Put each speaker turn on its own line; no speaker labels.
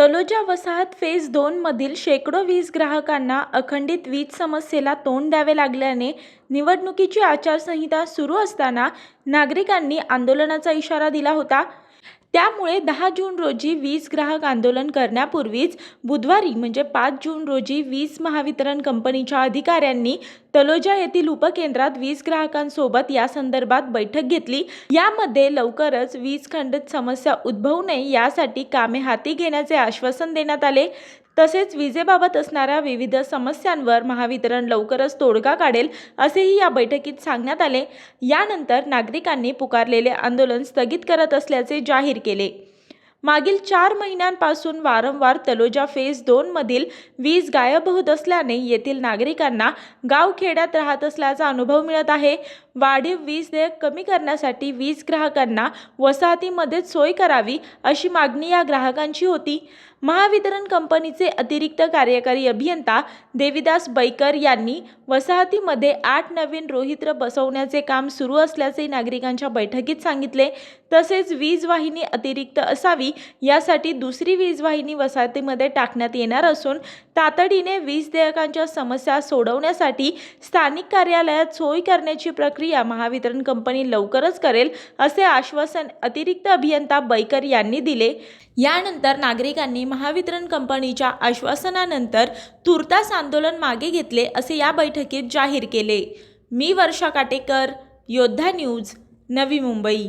तलोजा वसाहत फेज दोनमधील शेकडो वीज ग्राहकांना अखंडित वीज समस्येला तोंड द्यावे लागल्याने निवडणुकीची आचारसंहिता सुरू असताना नागरिकांनी आंदोलनाचा इशारा दिला होता. त्यामुळे दहा जून रोजी वीज ग्राहक आंदोलन करण्यापूर्वीच बुधवारी म्हणजे पाच जून रोजी वीज महावितरण कंपनीच्या अधिकाऱ्यांनी तलोजा येथील उपकेंद्रात वीज ग्राहकांसोबत या संदर्भात बैठक घेतली. यामध्ये लवकरच वीज खंडित समस्या उद्भवू नये यासाठी कामे हाती घेण्याचे आश्वासन देण्यात आले. तसेच विजेबाबत असणाऱ्या विविध समस्यांवर महावितरण लवकरच तोडगा काढेल असेही या बैठकीत सांगण्यात आले. यानंतर नागरिकांनी पुकारलेले आंदोलन स्थगित करत असल्याचे जाहीर केले. मागील चार महिन्यांपासून वारंवार तलोजा फेज दोनमधील वीज गायब होत असल्याने येथील नागरिकांना गावखेड्यात राहत असल्याचा अनुभव मिळत आहे. वाढीव वीज देयक कमी करण्यासाठी वीज ग्राहकांना वसाहतीमध्येच सोय करावी अशी मागणी या ग्राहकांची होती. महावितरण कंपनीचे अतिरिक्त कार्यकारी अभियंता देविदास बैकर यांनी वसाहतीमध्ये आठ नवीन रोहित्र बसवण्याचे काम सुरू असल्याचे नागरिकांच्या बैठकीत सांगितले. तसेच वीज वाहिनी अतिरिक्त असावी यासाठी दुसरी वीज वाहिनी वसाहतीमध्ये टाकण्यात येणार असून तातडीने वीज देयकांच्या समस्या सोडवण्यासाठी स्थानिक कार्यालयात सोय करण्याची प्रक्रिया महावितरण कंपनी लवकरच करेल असे आश्वासन अतिरिक्त अभियंता बैकर यांनी दिले. यानंतर नागरिकांनी महावितरण कंपनीच्या आश्वासनानंतर तुर्तास आंदोलन मागे घेतले असे या बैठकीत जाहीर केले. मी वर्षा काटेकर योद्धा न्यूज नवी मुंबई.